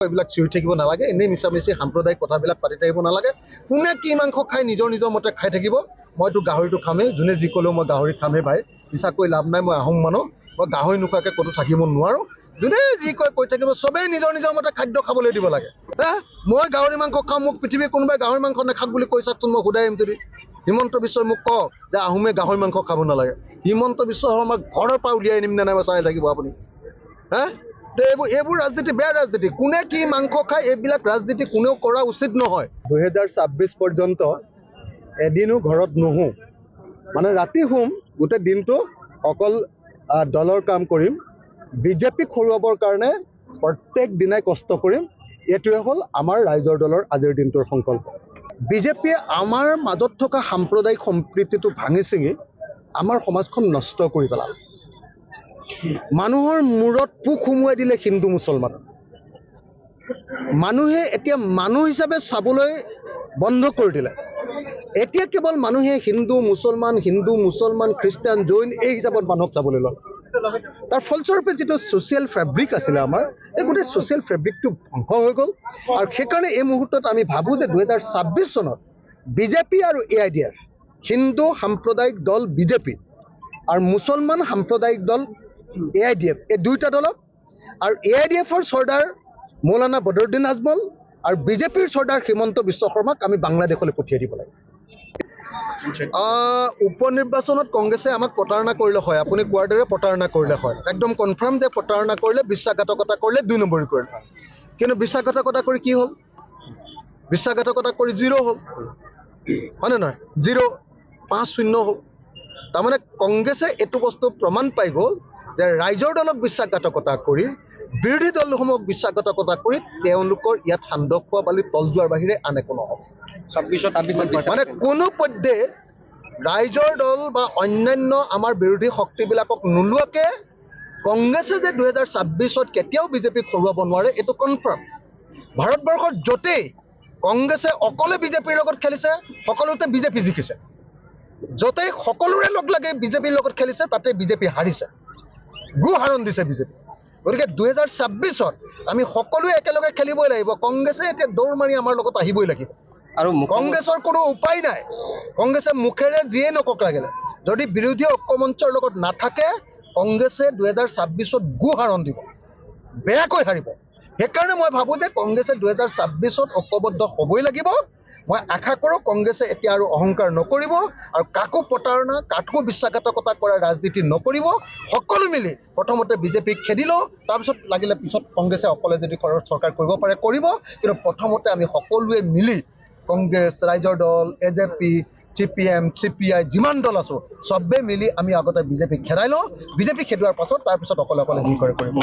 এইবিলাক চিঞৰি থাকিব নালাগে। এনেই মিছামিছি সাম্প্ৰদায়িক কথাবিলাক পাতি থাকিব নালাগে। কোনে কি মাংস খাই নিজৰ নিজৰ মতে খাই থাকিব মইতো গাহৰিটো খামেই। যোনে যি ক'লেও মই গাহৰি খামেই ভাই। মিছা কৈ লাভ নাই মই আহোম মানুহ। মই গাহৰি নোখোৱাকৈ ক'তো থাকিব নোৱাৰোঁ। যোনে যি কয় কৈ থাকিব চবেই নিজৰ নিজৰ মতে খাদ্য খাবলৈ দিব লাগে। হা মই গাহৰি মাংস খাওঁ মোক পৃথিৱীৰ কোনোবাই গাহৰি মাংস নাখাওক বুলি কৈ চাওকচোন মই সোধাই আহিম যদি। হিমন্ত বিশ্বই মোক কওক যে আহোমে গাহৰি মাংস খাব নালাগে। হিমন্ত বিশ্ব শৰ্মাক ঘৰৰ পৰা উলিয়াই আনিম নে নাই চাই থাকিব আপুনি। হা? তো এইবোৰ এইবোৰ ৰাজনীতি বেয়া ৰাজনীতি। কোনে কি মাংস খায় এইবিলাক ৰাজনীতি কোনেও কৰা উচিত নহয়। দুহেজাৰ ছাব্বিছ পৰ্যন্ত এদিনো ঘৰত নুশো মানে ৰাতি শুম গোটেই দিনটো অকল দলৰ কাম কৰিম। বিজেপিক হৰুৱাবৰ কাৰণে প্ৰত্যেক দিনাই কষ্ট কৰিম। এইটোৱে হ'ল আমাৰ ৰাইজৰ দলৰ আজিৰ দিনটোৰ সংকল্প। বিজেপিয়ে আমাৰ মাজত থকা সাম্প্ৰদায়িক সম্প্ৰীতিটো ভাঙি ছিঙি আমাৰ সমাজখন নষ্ট কৰি পেলালে। মানুহৰ মূৰত পোক সুমুৱাই দিলে হিন্দু মুছলমান। মানুহে এতিয়া মানুহ হিচাপে চাবলৈ বন্ধ কৰি দিলে। এতিয়া কেৱল মানুহে হিন্দু, মুছলমান হিন্দু, মুছলমান, খ্ৰীষ্টান, জৈন এই হিচাপত মানুহক চাবলৈ ল'লে তাৰ ফলস্বৰূপে যিটো ছ'চিয়েল ফেব্ৰিক আছিলে আমাৰ, এই গোটেই ছ'চিয়েল ফেব্ৰিকটো ধ্বংস হৈ গ'ল। আৰু সেইকাৰণে এই মুহূৰ্তত আমি ভাবোঁ যে দুহেজাৰ ছাব্বিছ চনত বিজেপি আৰু A I D F, Hindu সাম্প্ৰদায়িক দল বিজেপি আৰু মুছলমান সাম্প্ৰদায়িক দল এ আই ডি এফ এই দুয়োটা দলক আৰু এ আই ডি এফৰ চৰ্দাৰ মৌলানা বদৰুদ্দিন আজমল আৰু বিজেপিৰ চৰ্দাৰ হিমন্ত বিশ্ব শৰ্মাক আমি বাংলাদেশলৈ পঠিয়াই দিব লাগে। উপ নিৰ্বাচনত কংগ্ৰেছে আমাক প্ৰতাৰণা কৰিলে হয়। আপুনি কোৱাৰ দৰে প্ৰতাৰণা কৰিলে হয়। একদম কনফাৰ্ম যে প্ৰতাৰণা কৰিলে বিশ্বাসঘাতকতা কৰিলে দুই নম্বৰী কৰিলে কিন্তু বিশ্বাসঘাতকতা কৰি কি হ'ল? বিশ্বাসঘাতকতা কৰি জিৰ' হ'ল। হয়নে নহয়? জিৰ' পাঁচ শূন্য হ'ল। তাৰমানে কংগ্ৰেছে এইটো বস্তু প্ৰমাণ পাই গ'ল যে ৰাইজৰ দলক বিশ্বাসঘাতকতা কৰি বিৰোধী দলসমূহক বিশ্বাসঘাতকতা কৰি তেওঁলোকৰ ইয়াত সান্দহ খোৱা বালি তল যোৱাৰ বাহিৰে আন একো নহ'ব। মানে কোনো পধ্যে ৰাইজৰ দল বা অন্যান্য আমাৰ বিৰোধী শক্তিবিলাকক নোলোৱাকৈ কংগ্ৰেছে যে দুহেজাৰ ছাব্বিছত কেতিয়াও বিজেপিক হৰুৱাব নোৱাৰে এইটো কনফাৰ্ম ভাৰতবৰ্ষত য'তেই কংগ্ৰেছে অকলে বিজেপিৰ লগত খেলিছে সকলোতে বিজেপি জিকিছে। য'তেই সকলোৰে লগ লাগি বিজেপিৰ লগত খেলিছে তাতে বিজেপি হাৰিছে। গু হাৰণ দিছে বিজেপি। গতিকে দুহেজাৰ ছাব্বিছত আমি সকলোৱে একেলগে খেলিবই লাগিব। কংগ্ৰেছে এতিয়া দৌৰ মাৰি আমাৰ লগত আহিবই লাগিব। আৰু কংগ্ৰেছৰ কোনো উপায় নাই। কংগ্ৰেছে মুখেৰে যিয়ে নকওক লাগিলে যদি বিৰোধী ঐক্যমঞ্চৰ লগত নাথাকে কংগ্ৰেছে দুহেজাৰ ছাব্বিছত গু হাৰণ দিব। বেয়াকৈ হাৰিব। সেইকাৰণে মই ভাবোঁ যে কংগ্ৰেছে দুহেজাৰ ছাব্বিছত ঐক্যবদ্ধ হ'বই লাগিব। মই আশা কৰোঁ কংগ্ৰেছে এতিয়া আৰু অহংকাৰ নকৰিব আৰু কাকো প্ৰতাৰণা কাকো বিশ্বাসঘাতকতা কৰা ৰাজনীতি নকৰিব। সকলো মিলি প্ৰথমতে বিজেপিক খেদি লওঁ তাৰপিছত লাগিলে পিছত কংগ্ৰেছে অকলে যদি ঘৰত চৰকাৰ কৰিব পাৰে কৰিব। কিন্তু প্ৰথমতে আমি সকলোৱে মিলি কংগ্ৰেছ ৰাইজৰ দল A J P C P M C P I যিমান দল আছোঁ চবেই মিলি আমি আগতে বিজেপিক খেদাই লওঁ। বিজেপি খেদোৱাৰ পাছত তাৰপিছত অকলে অকলে যি কৰে কৰিব।